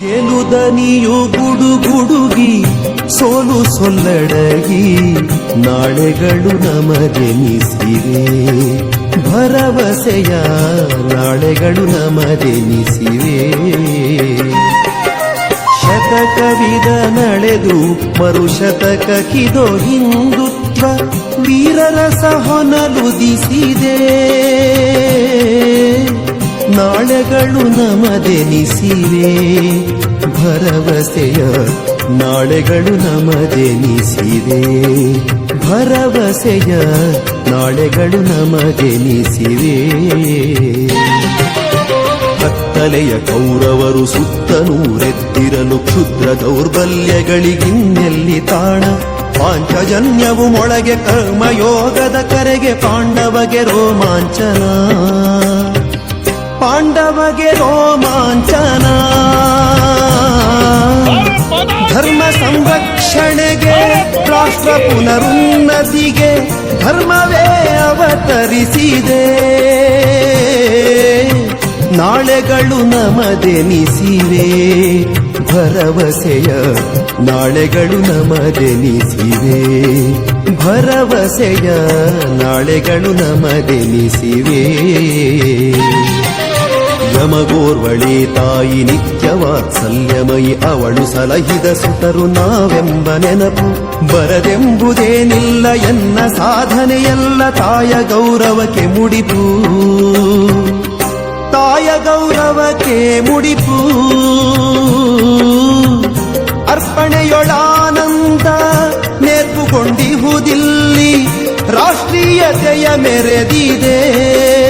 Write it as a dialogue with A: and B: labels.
A: ಗೆಲುದನಿಯು ಗುಡುಗುಡುಗಿ ಸೋಲು ಸೊಲ್ಲಡಗಿ, ನಾಳೆಗಳು ನಮಗೆನಿಸಿವೆ. ಭರವಸೆಯ ನಾಳೆಗಳು ನಮಗೆನಿಸಿವೆ. ಶತಕವಿದ ನಡೆದು ಮರುಶತಕ ಕಿದೋ ಹಿಂದುತ್ವ, ವೀರರಸ ಹೊನಲುದಿಸಿದೆ. ನಾಳೆಗಳು ನಮದೆನಿಸಿವೆ. ಭರವಸೆಯ ನಾಳೆಗಳು ನಮದೆನಿಸಿವೆ. ಭರವಸೆಯ ನಾಳೆಗಳು ನಮದೆನಿಸಿವೆ. ಕತ್ತಲೆಯ ಕೌರವರು ಸುತ್ತನೂರೆತ್ತಿರಲು ಕ್ಷುದ್ರ ದೌರ್ಬಲ್ಯಗಳಿಗಿನ್ನೆಲ್ಲಿ ತಾಣ. ಪಾಂಚಜನ್ಯವು ಮೊಳಗೆ ಕರ್ಮಯೋಗದ ಕರೆಗೆ ಪಾಂಡವಗೆ ರೋಮಾಂಚನ. ಪಾಂಡವಗೆ ರೋಮಾಂಚನ. ಧರ್ಮ ಸಂರಕ್ಷಣೆಗೆ, ರಾಷ್ಟ್ರ ಪುನರುನ್ನತಿಗೆ ಧರ್ಮವೇ ಅವತರಿಸಿದೆ. ನಾಳೆಗಳು ನಮದೆನಿಸಿವೆ, ಭರವಸೆಯ ನಾಳೆಗಳು ನಮದೆನಿಸಿವೆ, ಭರವಸೆಯ ನಾಳೆಗಳು ನಮದೆನಿಸಿವೆ. ಯಮಗೋರ್ವಳೆ ತಾಯಿ ನಿತ್ಯವಾತ್ಸಲ್ಯಮಯಿ ಅವಳು ಸಲಹಿದ ಸುತರು ನಾವೆಂಬ ನೆನಪು. ಬರದೆಂಬುದೇನಿಲ್ಲ ಎನ್ನ ಸಾಧನೆಯಲ್ಲ ತಾಯ ಗೌರವಕ್ಕೆ ಮುಡಿಪು. ತಾಯ ಗೌರವಕ್ಕೆ ಮುಡಿಪು. ಅರ್ಪಣೆಯೊಳಾನಂದ ನೇರ್ಪುಗೊಂಡಿಹುದಿಲ್ಲಿ ರಾಷ್ಟ್ರೀಯತೆಯ ಮೆರೆದಿದೆ.